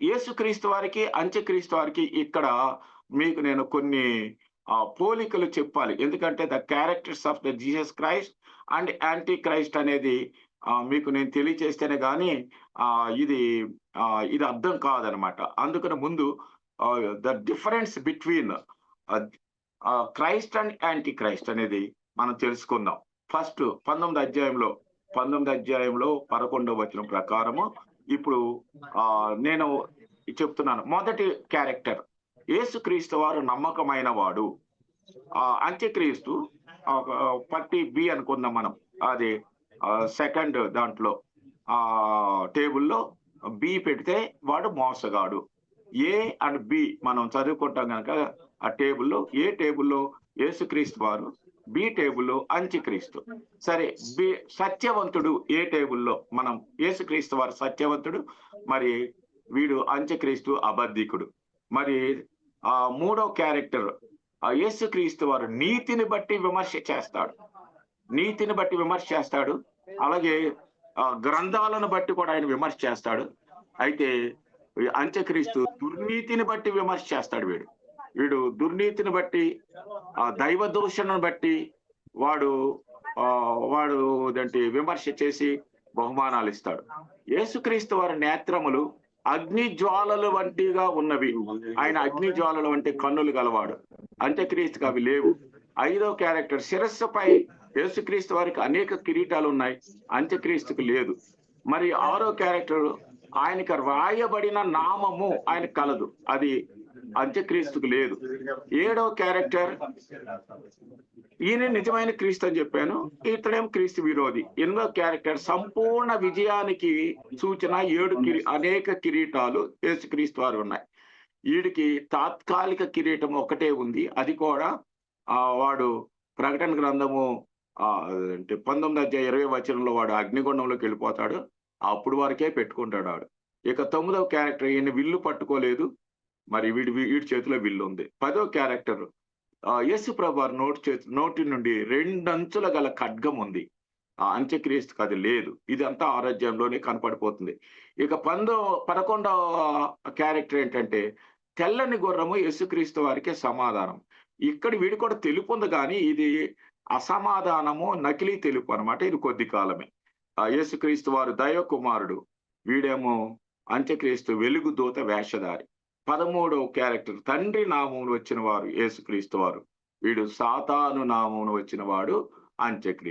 యేసుక్రీస్తు వారికి అంత్యక్రీస్తు వారికి ఇక్కడ మీకు నేను కొన్ని ఆ, పోలికలు చెప్పాలి. ఎందుకంటే the characters of the Jesus Christ and antichrist అనేది మీకు నేను తెలియచేస్తేనే కానీ ఇది ఆ, ఇది అర్థం కాదనమాట. అందుకని ముందు the difference between Christ and antichrist అనేది మనం తెలుసుకుందాం. ఫస్ట్ పంతొమ్మిది అధ్యాయంలో పంతొమ్మిది అధ్యాయంలో పదకొండవ వచనం ప్రకారము ఇప్పుడు నేను చెప్తున్నాను. మొదటి క్యారెక్టర్ యేసుక్రీస్తు వారు నమ్మకమైన వాడు ఆ, అంత్యక్రీస్తు పట్టి బి అనుకుందాం మనం. అది సెకండ్ దాంట్లో ఆ టేబుల్లో బి పెడితే వాడు మోసగాడు. ఏ అండ్ బి మనం చదువుకుంటాం కనుక ఆ టేబుల్లో ఏ టేబుల్లో యేసుక్రీస్తు వారు బి టేబుల్లో అంత్యక్రీస్తు సరే బి సత్యవంతుడు ఏ టేబుల్లో? మనం యేసుక్రీస్తు వారు సత్యవంతుడు మరి వీడు అంత్యక్రీస్తు అబద్ధికుడు. మరి ఆ మూడో క్యారెక్టర్ ఆ యేసుక్రీస్తు వారు నీతిని బట్టి విమర్శ చేస్తాడు. నీతిని బట్టి విమర్శ చేస్తాడు. అలాగే ఆ గ్రంథాలను బట్టి కూడా ఆయన విమర్శ చేస్తాడు. అయితే అంచక్రీస్తు అంత్యక్రీస్తు దుర్నీతిని బట్టి విమర్శ చేస్తాడు వీడు. వీడు దుర్నీతిని బట్టి ఆ దైవ దూషణను బట్టి వాడు ఆ వాడు ఏంటి విమర్శ చేసి బహుమానాలు ఇస్తాడు. యేసుక్రీస్తు వారి నేత్రములు అగ్ని జ్వాలలు వంటిగా ఉన్నవి. ఆయన అగ్ని జ్వాలలు వంటి కన్నులు గలవాడు. అంత్యక్రీస్తుకి అవి లేవు. ఐదో క్యారెక్టర్ శిరస్సుపై యేసుక్రీస్తు వారికి అనేక కిరీటాలు ఉన్నాయి. అంత్యక్రీస్తుకు లేదు. మరి ఆరో క్యారెక్టర్ ఆయనకి రాయబడిన నామము ఆయన కలదు. అది అంత్యక్రీస్తుకు లేదు. ఏడో క్యారెక్టర్? ఈయన నిజమైన క్రీస్తు అని చెప్పాను. ఇతడేం క్రీస్తు విరోధి. ఎనిమిదో క్యారెక్టర్? సంపూర్ణ విజయానికి సూచన ఏడు కిరీ అనేక కిరీటాలు యేసుక్రీస్తు వారు ఉన్నాయి. వీడికి తాత్కాలిక కిరీటం ఒకటే ఉంది. అది కూడా ఆ వాడు ప్రకటన గ్రంథము ఆ అంటే పంతొమ్మిది అధ్యాయ ఇరవై వచనంలో వాడు అగ్నిగుండంలోకి వెళ్ళిపోతాడు. అప్పుడు వరకే పెట్టుకుంటాడు వాడు ఇక తొమ్మిదవ క్యారెక్టర్ ఈయన విల్లు పట్టుకోలేదు. మరి వీడి వీడి చేతిలో విల్లు ఉంది పదో క్యారెక్టర్ ఆ యేసు ప్రభు నోటి చేతి నోటి నుండి రెండంచుల గల ఖడ్గం ఉంది. ఆ అంత్యక్రీస్తుకి అది లేదు. ఇదంతా ఆరోగ్యంలోనే కనపడిపోతుంది. ఇక పందో పదకొండవ క్యారెక్టర్ ఏంటంటే తెల్లని గుర్రము యేసుక్రీస్తు వారికే సమాధానం. ఇక్కడ వీడి కూడా తెలుపు ఉంది కానీ ఇది అసమాధానము నకిలీ తెలుపు అనమాట ఇది కొద్ది కాలమే. ఆ యేసుక్రీస్తు వారు దైవ కుమారుడు వీడేమో అంత్యక్రీస్తు వెలుగు దూత వేషధారి. పదమూడవ క్యారెక్టర్ తండ్రి నామమును వచ్చిన వారు యేసుక్రీస్తు వారు. వీడు సాతాను నామమును వచ్చిన వాడు అంత్యక్రీస్తు